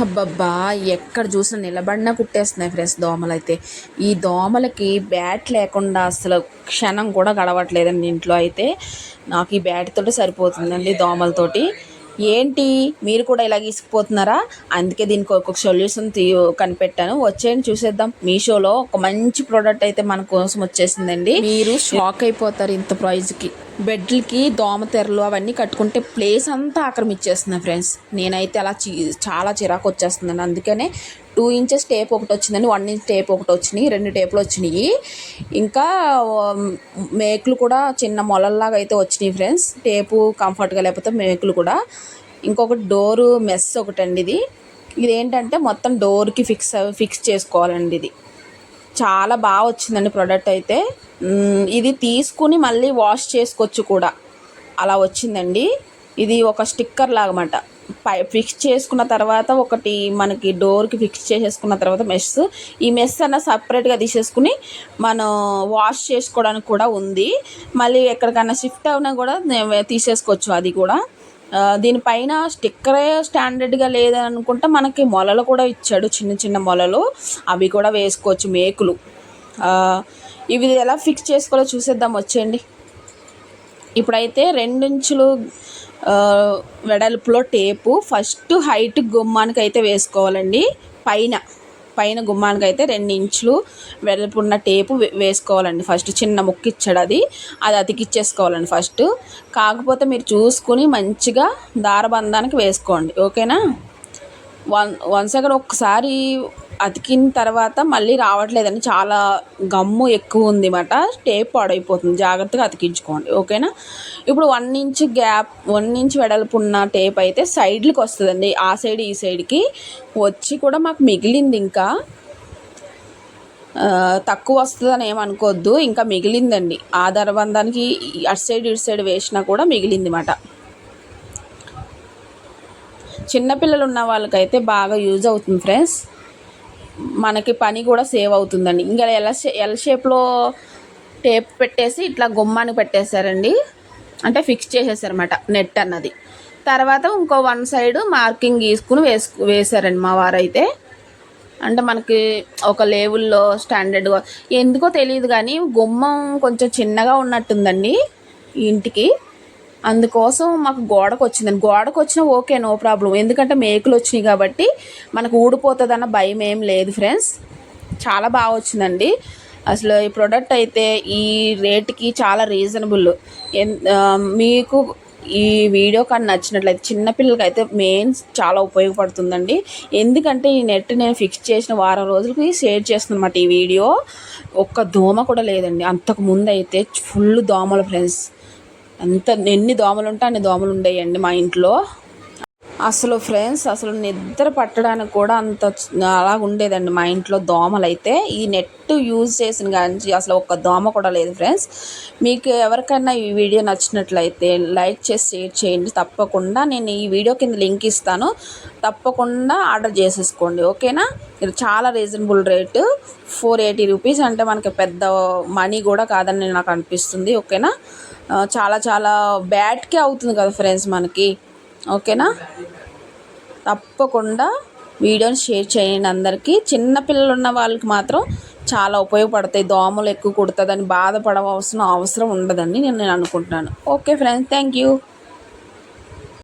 అబ్బబ్బా ఎక్కడ చూసినా నిలబడినా కుట్టేస్తున్నాయి ఫ్రెండ్స్ దోమలు అయితే ఈ దోమలకి బ్యాట్ లేకుండా అసలు క్షణం కూడా గడవట్లేదండి ఇంట్లో అయితే. నాకు ఈ బ్యాట్తో సరిపోతుందండి దోమలతోటి. ఏంటి? మీరు కూడా ఇలా ఇసుకుపోతున్నారా? అందుకే దీనికి ఒక సొల్యూషన్ తీ కనిపెట్టాను. వచ్చేయండి చూసేద్దాం. మీషోలో ఒక మంచి ప్రోడక్ట్ అయితే మన కోసం వచ్చేసిందండి. మీరు షాక్ అయిపోతారు ఇంత ప్రైజ్కి. బెడ్లకి దోమ తెరలు అవన్నీ కట్టుకుంటే ప్లేస్ అంతా ఆక్రమించేస్తున్నాయి ఫ్రెండ్స్ నేనైతే అలా చి చాలా చిరాకు వచ్చేస్తుందండి. అందుకనే టూ ఇంచెస్ టేప్ ఒకటి వచ్చిందండి వన్ ఇంచ్ టేప్ ఒకటి వచ్చినాయి రెండు టేపులు వచ్చినాయి. ఇంకా um, మేకులు కూడా చిన్న మొలల్లాగా అయితే వచ్చినాయి ఫ్రెండ్స్ టేపు కంఫర్ట్గా లేకపోతే మేకులు కూడా. ఇంకొకటి డోరు మెస్ ఒకటండి ఇది. ఇది ఏంటంటే మొత్తం డోర్కి ఫిక్స్ ఫిక్స్ చేసుకోవాలండి ఇది. చాలా బాగా వచ్చిందండి ప్రోడక్ట్ అయితే. ఇది తీసుకుని మళ్ళీ వాష్ చేసుకోవచ్చు కూడా. అలా వచ్చిందండి. ఇది ఒక స్టిక్కర్ లాగమాట. పై ఫిక్స్ చేసుకున్న తర్వాత ఒకటి మనకి డోర్కి ఫిక్స్ చేసేసుకున్న తర్వాత మెస్ ఈ మెస్ అన్న సపరేట్గా తీసేసుకుని మనం వాష్ చేసుకోవడానికి కూడా ఉంది. మళ్ళీ ఎక్కడికైనా షిఫ్ట్ అయినా కూడా తీసేసుకోవచ్చు అది కూడా. దీనిపైన స్టిక్కరే స్టాండర్డ్గా లేదని మనకి మొలలు కూడా ఇచ్చాడు చిన్న చిన్న మొలలు. అవి కూడా వేసుకోవచ్చు మేకులు. ఇవి ఎలా ఫిక్స్ చేసుకోవాలో చూసేద్దాం. వచ్చేయండి. ఇప్పుడైతే రెండించులు వెడల్పులో టేపు. ఫస్ట్ హైట్ గుమ్మానికి అయితే వేసుకోవాలండి. పైన. పైన గుమ్మానికి అయితే రెండు ఇంచులు వెడల్పున్న టేపు వేసుకోవాలండి ఫస్ట్. చిన్న ముక్క ఇచ్చాడు అది. అది అతికిచ్చేసుకోవాలండి ఫస్ట్. కాకపోతే మీరు చూసుకుని మంచిగా దారబంధానికి వేసుకోండి. ఓకేనా? వన్ వన్ అక్కడ ఒక్కసారి అతికిన తర్వాత మళ్ళీ రావట్లేదని చాలా గమ్ము ఎక్కువ ఉంది మాట టేప్ పాడైపోతుంది. జాగ్రత్తగా అతికించుకోండి. ఓకేనా? ఇప్పుడు one inch gap one inch వెడల్పు ఉన్న టేప్ అయితే సైడ్లకు వస్తుందండి. ఆ సైడ్ ఈ సైడ్కి. వచ్చి కూడా మాకు మిగిలింది ఇంకా. తక్కువ వస్తుందని ఏమనుకోవద్దు ఇంకా మిగిలిందండి. ఆ బంధానికి అటు సైడ్ ఇటు సైడ్ వేసినా కూడా మిగిలింది మాట చిన్నపిల్లలు ఉన్న వాళ్ళకైతే బాగా యూజ్ అవుతుంది ఫ్రెండ్స్. మనకి పని కూడా సేవ్ అవుతుందండి. ఇంకా ఎల్ షే ఎల్ షేప్లో టేప్ పెట్టేసి ఇట్లా గుమ్మాని పెట్టేశారండి. అంటే ఫిక్స్ చేసేసారన్నమాట నెట్ అన్నది. తర్వాత ఇంకో వన్ సైడ్ మార్కింగ్ గీసుకుని వేసుకు వేశారండి మా వారైతే. అంటే మనకి ఒక లేవుల్లో స్టాండర్డ్గా ఎందుకో తెలియదు కానీ గుమ్మం కొంచెం చిన్నగా ఉన్నట్టుందండి ఇంటికి. అందుకోసం మాకు గోడకు వచ్చిందండి గోడకు వచ్చినా ఓకే నో ప్రాబ్లం. ఎందుకంటే మేకులు వచ్చినాయి కాబట్టి మనకు ఊడిపోతుందన్న భయం ఏం లేదు ఫ్రెండ్స్. చాలా బాగా వచ్చిందండి. అసలు ఈ ప్రోడక్ట్ అయితే ఈ రేట్కి చాలా రీజనబుల్ మీకు ఈ వీడియో కానీ నచ్చినట్లయితే చిన్నపిల్లలకి అయితే మెయిన్ చాలా ఉపయోగపడుతుందండి. ఎందుకంటే ఈ నెట్ నేను ఫిక్స్ చేసిన వారం రోజులకి షేర్ చేస్తున్నమాట ఈ వీడియో. ఒక్క దోమ కూడా లేదండి. అంతకు ముందు అయితే ఫుల్ దోమలు ఫ్రెండ్స్. ఎంత ఎన్ని దోమలు ఉంటే అన్ని దోమలు ఉండేయండి మా ఇంట్లో. అసలు ఫ్రెండ్స్ అసలు నిద్ర పట్టడానికి కూడా అంత అలా ఉండేదండి మా ఇంట్లో దోమలు అయితే ఈ నెట్ యూజ్ చేసిన కానీ అసలు ఒక్క దోమ కూడా లేదు ఫ్రెండ్స్. మీకు ఎవరికైనా ఈ వీడియో నచ్చినట్లయితే లైక్ చేసి షేర్ చేయండి. తప్పకుండా నేను ఈ వీడియో కింద లింక్ ఇస్తాను. తప్పకుండా ఆర్డర్ చేసేసుకోండి. ఓకేనా? చాలా reasonable rate four eighty rupees అంటే మనకి పెద్ద మనీ కూడా కాదని నాకు అనిపిస్తుంది. ఓకేనా చాలా చాలా బ్యాట్కే అవుతుంది కదా ఫ్రెండ్స్ మనకి. ఓకేనా తప్పకుండా వీడియోని షేర్ చేయండి అందరికీ. చిన్నపిల్లలు ఉన్న వాళ్ళకి మాత్రం చాలా ఉపయోగపడతాయి. దోమలు ఎక్కువ కుడుతుందని బాధపడవలసిన అవసరం ఉండదని నేను నేను అనుకుంటున్నాను. Okay friends thank you